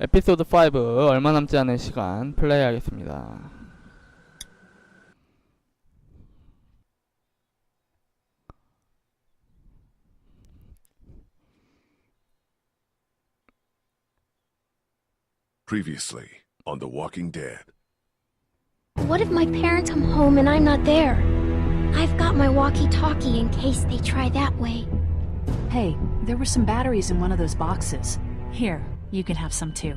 에피소드 5 얼마 남지 않은 시간 플레이하겠습니다. Previously on The Walking Dead. What if my parents come home and I'm not there? I've got my walkie-talkie in case they try that way. Hey, there were some batteries in one of those boxes. Here, you can have some too.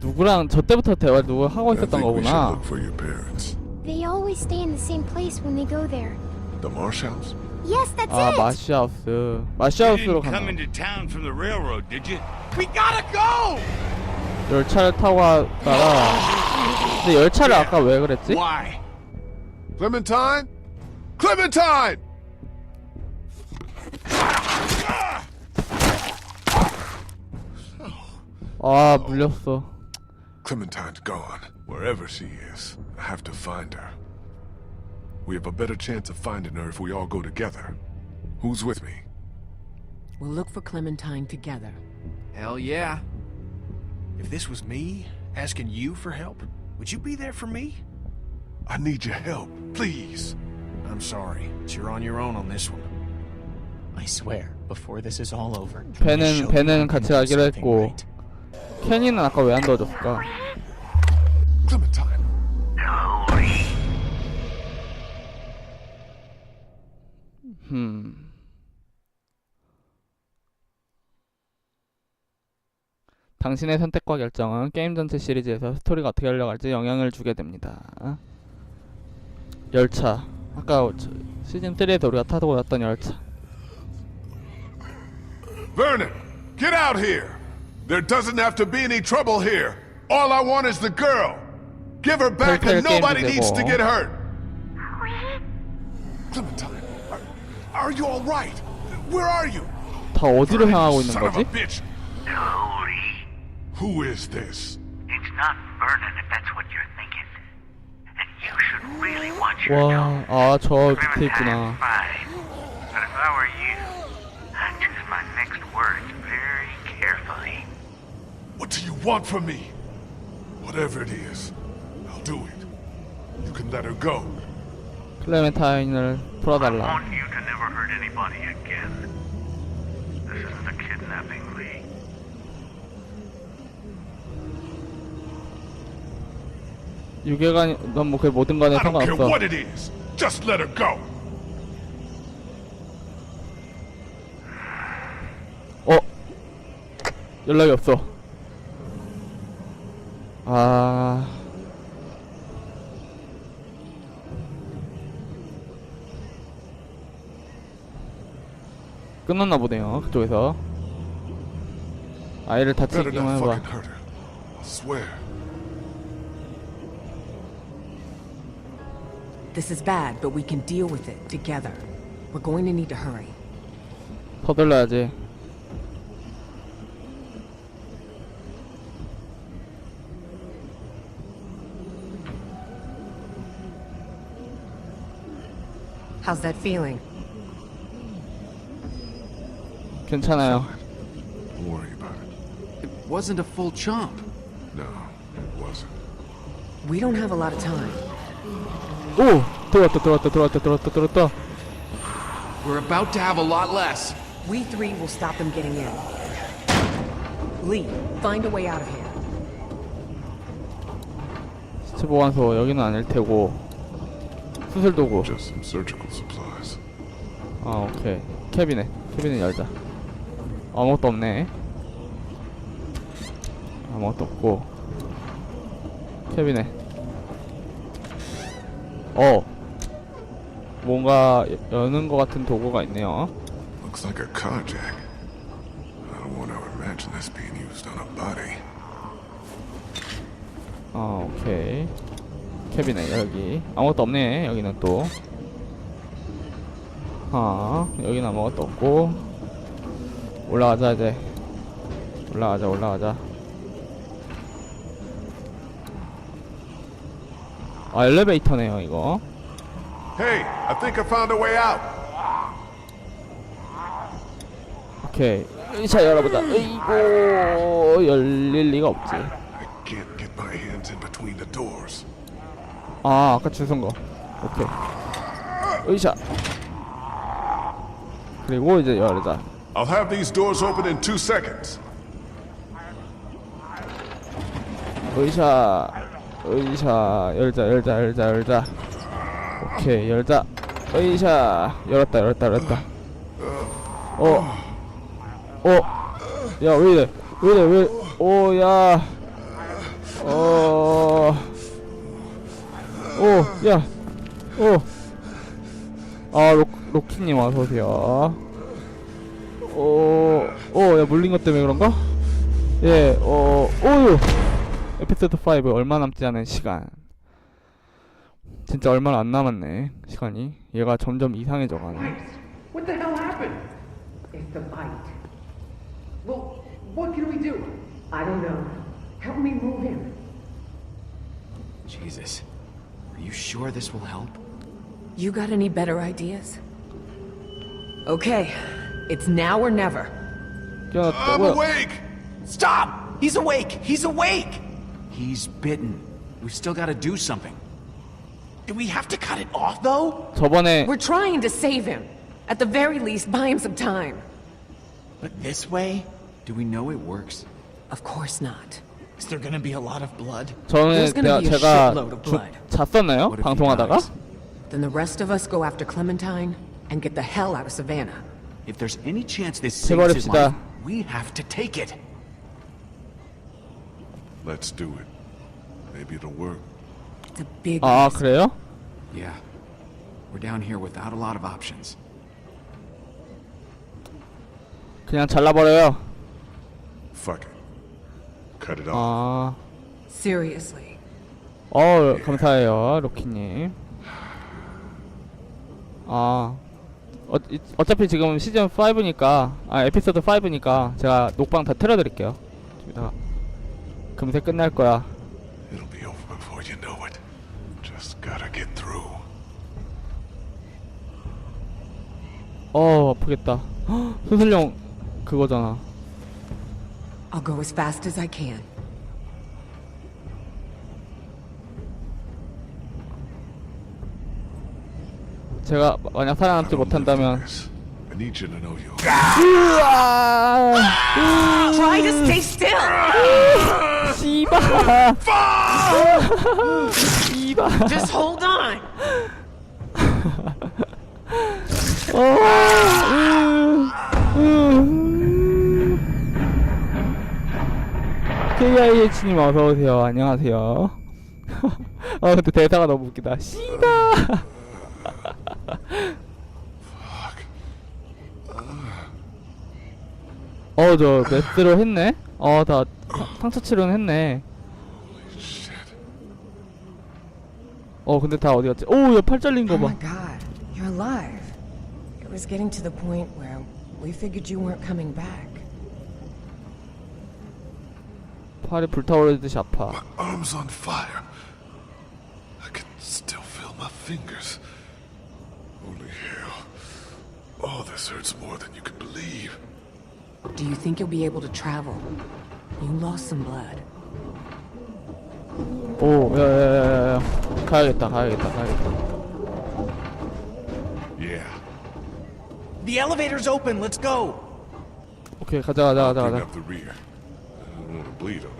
누구랑 저 때부터 대화 누구 하고 I 있었던 think we should 거구나. look for your parents. They always stay in the same place when they go there. The Marsh House? Yes, that's 아 it! 마시하우스. You 마시하우스로 didn't come 간다. into town from the railroad, did you? We gotta go! 열차를 타고 왔다가 근데 열차를 아까 왜 그랬지? Why? Clementine? Clementine! 아 물렸어. Clementine's gone. Wherever she is, I have to find her. We have a better chance of finding her if we all go together. Who's with me? We'll look for Clementine together. Hell yeah. If this was me asking you for help, would you be there for me? I need your help, please. I'm sorry, but you're on your own on this one. I swear, before this is all over, 배는- we'll show 배는 you I can 같이 do 가기로 something 했고. right. 케니는 아까 왜 안 도와줬을까? Clementine. 음. 당신의 선택과 결정은 게임 전체 시리즈에서 스토리가 어떻게 흘러갈지 영향을 주게 됩니다. 열차. 아까 저- 시즌 3에서 우리가 타고 왔던 열차. Vernon, get out here! There doesn't have to be any trouble here. All I want is the girl. Give her back Telltale and nobody Games needs to 되고. get hurt. Clementine, are, are you all right? Where are you? 다 어디로 Vernon, 향하고 you 있는 son of 거지? a bitch. Cody, Who is this? it's not Vernon if that's what you're thinking. And you should really watch your 와, 아, 저 밑에 Clementine's 있구나. What do you want from me? Whatever it is, I'll do it. You can let her go. 클레멘타인을 I 풀어달라. want you to never hurt anybody again. This isn't a kidnapping league. 유괴관, 넌 뭐 그 모든 간에 I don't care 상관없어. what it is. Just let her go. 어? 연락이 없어. 아. 끝났나 보네요. 그쪽에서. 아이를 Better 다치기만 not 해봐. fucking hurt her. I swear. This is bad, but we can deal with it together. We're going to need to hurry. 서둘러야지. How's that feeling? 괜찮아요. Don't worry about it. It wasn't a full chomp. No, it wasn't. We don't have a lot of time. 오! 들어왔다, 들어왔다, 들어왔다, 들어왔다, 들어왔다. We're about to have a lot less. We three will stop them getting in. Lee, find a way out of here. 시체 보관소 여기는 아닐 테고. 수술 도구. Just some surgical supplies. 아 오케이 캐비넷 캐비넷 열자 아무것도 없네 아무것도 없고 캐비넷 어 뭔가 여- 여는 것 같은 도구가 있네요 Looks like a car jack. I don't want to imagine this being used on a body. 아 오케이 캐비넷 여기 아무것도 없네 여기는 또 아, 여기는 아무것도 없고 올라가자 이제 올라가자 올라가자 아 엘리베이터네요 이거 Hey, I think I found a way out. 오케이 으이차 열어보자. 으이고 열릴 리가 없지. I can't get my hands in between the doors. 아 아까 주선 거. 오케이. 으이차. 그리고 이제 열자. I'll have these doors open in two seconds. 으이샤 으이샤 열자 열자 열자 열자. 오케이 열자. 으이샤 열었다 열었다 열었다. 어 어 야 왜이래? 왜이래? 왜? 오야. 어 오 야 오 아 로키님 어서 오세요 오 오 야 물린 것 때문에 그런가 예 어 오유 에피소드 5 얼마 남지 않은 시간 진짜 얼마 안 남았네 시간이 얘가 점점 이상해져 가네 What the hell happened? It's the bite. Well, what can we do? I don't know. Help me move him. Jesus. Are you sure this will help? You got any better ideas? Okay, it's now or never. 깨어났다 I'm 뭐야 awake! Stop! He's awake! He's awake! He's bitten. We've still got to do something. Do we have to cut it off, though? 저번에 We're trying to save him. At the very least, buy him some time. But this way? Do we know it works? Of course not. Is there gonna be a lot of blood? 전에 There's gonna 내가 be a 제가 shitload of 주, blood. 잤었나요? What if he 방송하다가? dies? Then the rest of us go after Clementine and get the hell out of Savannah. If there's any chance this saves his 제발합시다. life, we have to take it. Let's do it. Maybe it'll work. It's a big 아 risk. 그래요? Yeah. We're down here without a lot of options. 그냥 잘라버려요 Fuck it. Cut it off. 아 Seriously. 어 감사해요 로키님 아 어, 이- 어차피 지금 시즌 5니까 아 에피소드 5니까 제가 녹방 다 틀어드릴게요 여기다가 금세 끝날 거야 It'll be over before you know it. Just gotta get through. 어 아프겠다 헉, 수술용 그거잖아 I'll go as fast as I can. 제가 마- 만약 살아남지 I don't live 못한다면 through this. I need you to know you. Try to stay still! 씨발 씨발 Just hold on! KIH님 어서오세요 안녕하세요 아 근데 대사가 너무 웃기다 씨발 어저 메스로 했네 어다 상처 치료는 했네. 어 근데 다 어디 갔지 오 야 팔 잘린 Oh my 거봐 god, you're alive. It was getting to the point where we figured you weren't coming back. 팔이 불타오르듯이 아파 My arm's on fire. I can still feel my fingers. Holy hell. All this hurts more than you can believe. Do you think you'll be able to travel? You lost some blood. 오 야야야야야 가야겠다 가야겠다 가야겠다 Yeah. The elevator's open. Let's go. 오케이 가자 가자 가자 Bring 가자 up the rear. I don't want to bleed on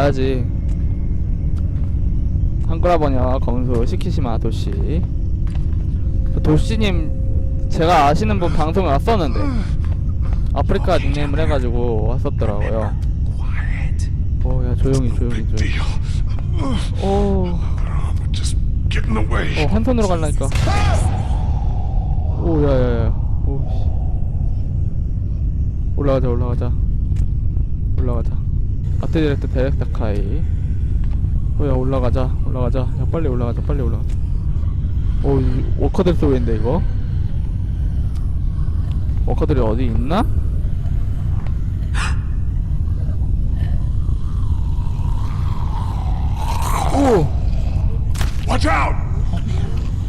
가야지 번역 검수 시키시마 도시 그 도시님 제가 아시는 분 방송에 왔었는데 아프리카 닉네임을 해가지고 왔었더라고요. 오야 조용히 조용히 조용히 deal. 오, way. 어, 한 손으로 갈라니까 오 야야야 오 씨. 올라가자 올라가자 올라가자 아트디렉트 데렉타카이 어야 올라가자 올라가자 야 빨리 올라가자 빨리 올라가자 오, 이 워커들 소리인데 이거? 워커들이 어디 있나? 오! Watch out!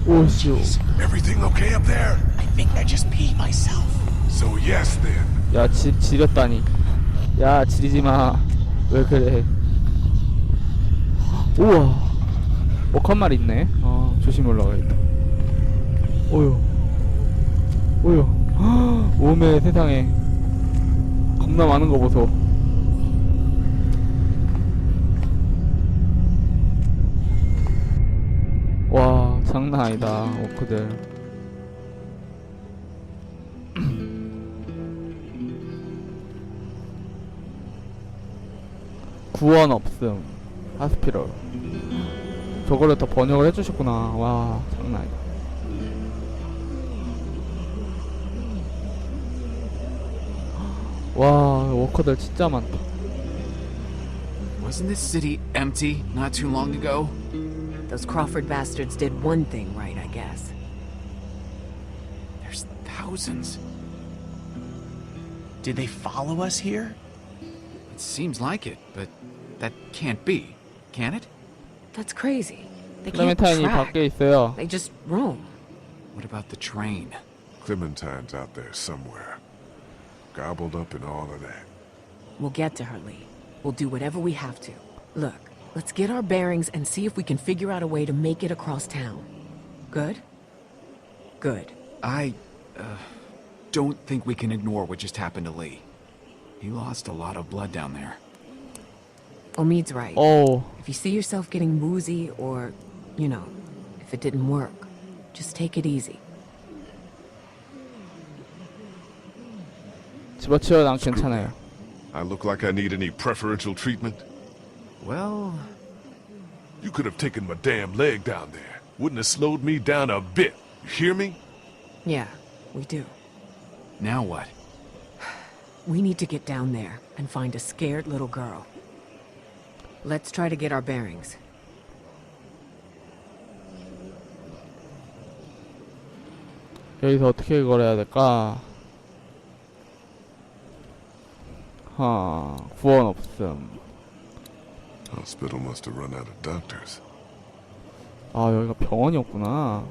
오 씨 Everything okay up there? I think I just peed myself. So yes then. 야 지, 지렸다니 야 지리지 마 왜 그래? 우와. 한 마리 있네. 어 조심히 올라가야겠다. 오유 오유 오메 세상에. 겁나 많은 거 보소. 와 장난 아니다 워커들 구원 없음 하스피럴 저거를 더 번역을 해주셨구나 와 장난 아니다 와 워커들 진짜 많다 Wasn't this city empty not too long ago? Those Crawford bastards did one thing right, I guess. There's thousands. Did they follow us here? It seems like it, but that can't be, can it? That's crazy. They can't track. They just roam. What about the train? Clementine's out there somewhere. Gobbled up in all of that. We'll get to her, Lee. We'll do whatever we have to. Look, let's get our bearings and see if we can figure out a way to make it across town. Good? Good. I, uh, don't think we can ignore what just happened to Lee. He lost a lot of blood down there. Omid's right. Oh. If you see yourself getting woozy or, you know, if it didn't work, just take it easy. I look like I need any preferential treatment? Well... You could have taken my damn leg down there. Wouldn't have slowed me down a bit. You hear me? Yeah, we do. Now what? We need to get down there and find a scared little girl. Let's try to get our bearings. 여기서 어떻게 걸어야 될까 하 구원 없음 Hospital must have run out of doctors. 아 여기가 병원이었구나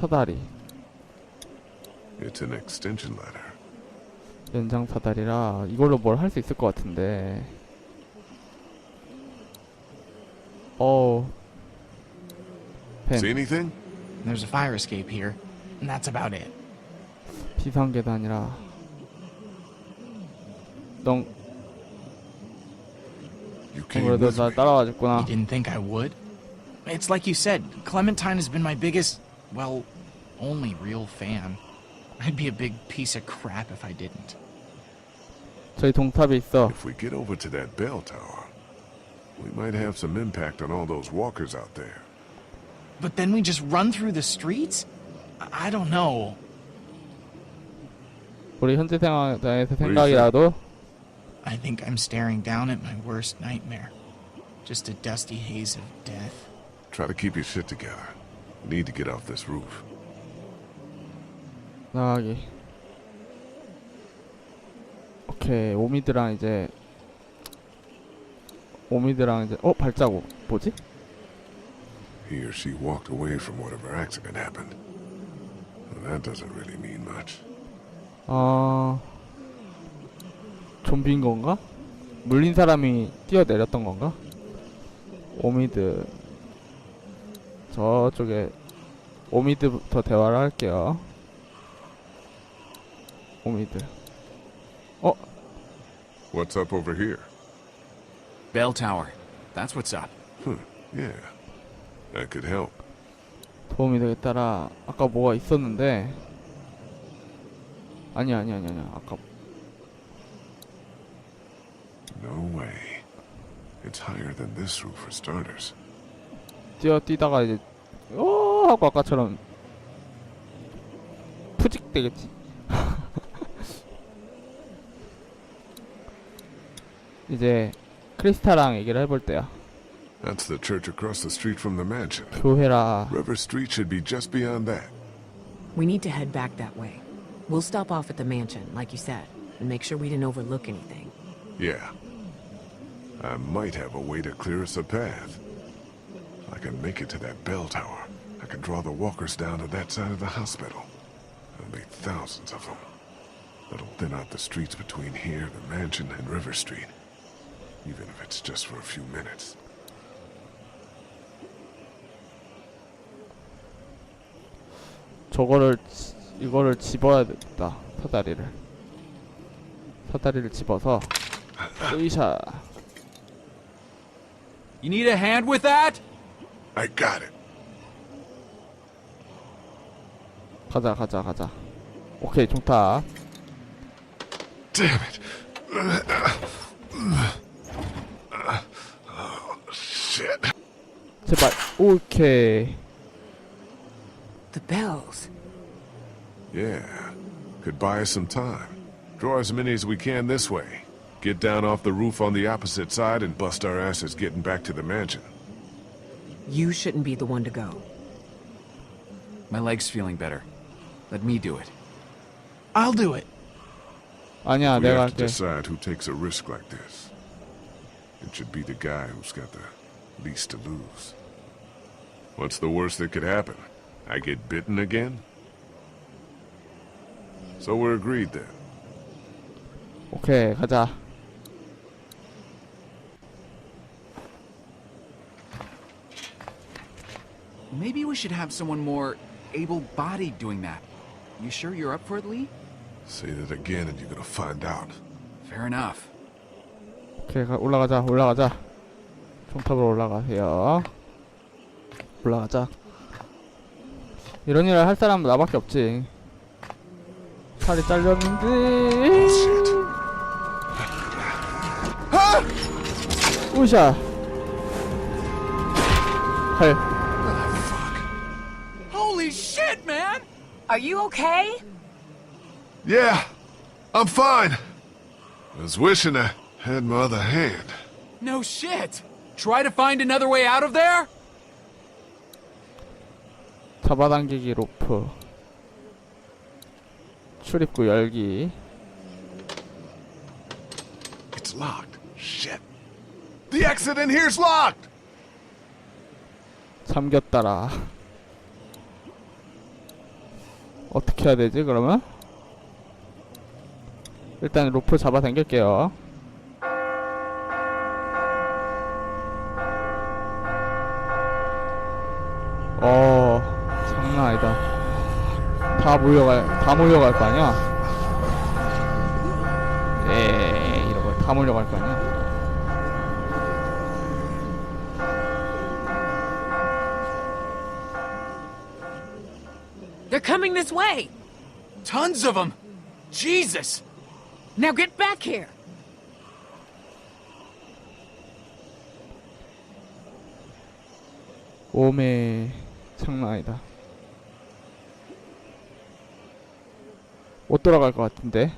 사다리 It's an extension ladder. 연장 사다리라 이걸로 뭘 할 수 있을 것 같은데 어우 펜 See anything? There's a fire escape here, and that's about it. 비상계단이라 넌 You came 그래도 with 나 me. 따라와줬구나 You didn't think I would? It's like you said, Clementine has been my biggest, well, only real fan. I'd be a big piece of crap if I didn't. 저희 동탑에 있어 If we get over to that bell tower, we might have some impact on all those walkers out there. But then we just run through the streets? I I don't know. 우리 현재 상황에서 do you 생각이라도 I think I'm staring down at my worst nightmare. Just a dusty haze of death. Try to keep your shit together. Need to get off this roof. 나가기 오케이 오미드랑 이제 오미드랑 이제 어 발자국 뭐지? He or she walked away from whatever accident happened. That doesn't really mean much. 아 좀비인 건가? 물린 사람이 뛰어내렸던 건가? 오미드 저쪽에 오미드부터 대화를 할게요 오미드 What's up over here? Bell Tower. That's what's up. Yeah, that could help. 도움이 되겠다라 아까 뭐가 있었는데 아니 아니 아니 아니 아까 No way. It's higher than this roof for starters. 뛰어 뛰다가 이제 오 하고 아까처럼 푸직 되겠지 이제 크리스타랑 얘기를 해볼 때야 That's the church across the street from the mansion. 교회라. River Street should be just beyond that. We need to head back that way. We'll stop off at the mansion, like you said, and make sure we didn't overlook anything. Yeah. I might have a way to clear us a path. I can make it to that bell tower. I can draw the walkers down to that side of the hospital. There'll be thousands of them. That'll thin out the streets between here, the mansion, and River Street. Even if it's just for a few minutes. 저거를 지- 이거를 집어야 되겠다. 사다리를. 사다리를 집어서 으이샤. You need a hand with that? I got it. 가자 가자 가자. 오케이 좋다. Damn it. 제발. 오케이. The bells. Yeah. Could buy us some time. Draw as many as we can this way. Get down off the roof on the opposite side and bust our asses getting back to the mansion. You shouldn't be the one to go. My leg's feeling better. Let me do it. I'll do it. 아니야 we 내가 have to 할게. decide who takes a risk like this. It should be the guy who's got the least to lose. What's the worst that could happen? I get bitten again? So we're agreed then. 오케이 가자. Maybe we should have someone more able-bodied doing that. You sure you're up for it, Lee? Say that again and you're gonna find out. Fair enough. 오케이 가, 올라가자 올라가자. 종탑으로 올라가세요. 올라가자. 이런 일을 할 사람은 나밖에 없지. 살이 잘렸는데. 우샤. 헐. Holy shit, man! Are you okay? Yeah, I'm fine. I was wishing I had my other hand. No shit! Try to find another way out of there? 잡아당기기 로프. 출입구 열기. It's locked. Shit. The exit in here's locked! 잠겼다라. 어떻게 해야 되지 그러면? 일단 로프 잡아 당길게요. 어 장난 아니다. 다 몰려갈 다 몰려갈 거 아니야? 예 이러고 다 몰려갈 거 아니야? They're coming this way. Tons of them! Jesus! Now get back here. 오메 장난 아니다. 못 돌아갈 것 같은데.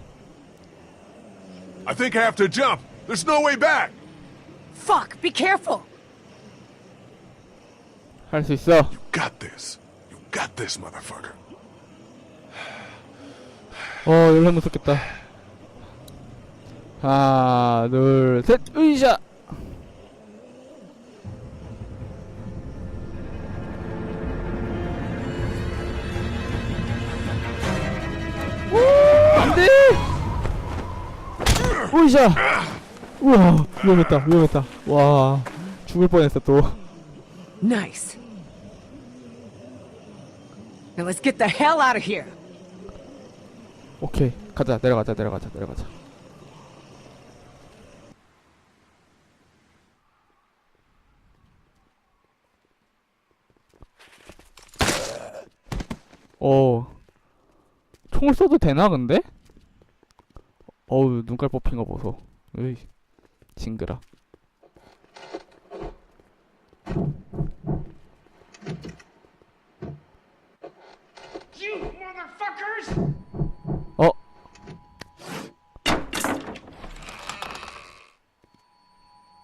I think I have to jump. There's no way back. Fuck, be careful. 할 수 있어. You got this. You got this, motherfucker. 어, 열나 무섭겠다. 하나, 둘, 셋, 으이샤! 으이샤! 우와, 위험했다, 위험했다. 와, 죽을 뻔했어, 또. Nice. Now let's get the hell out of here. 오케이, 가자, 내려가자, 내려가자, 내려가자. 어, 총을 쏘도 되나 근데? 어우 눈깔 뽑힌 거 보소. 으이, 징그라. You motherfuckers! 어?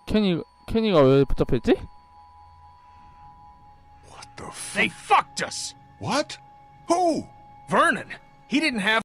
케니 케니가 왜 붙잡혔지? the f- They fucked us! What? Who? Vernon! He didn't have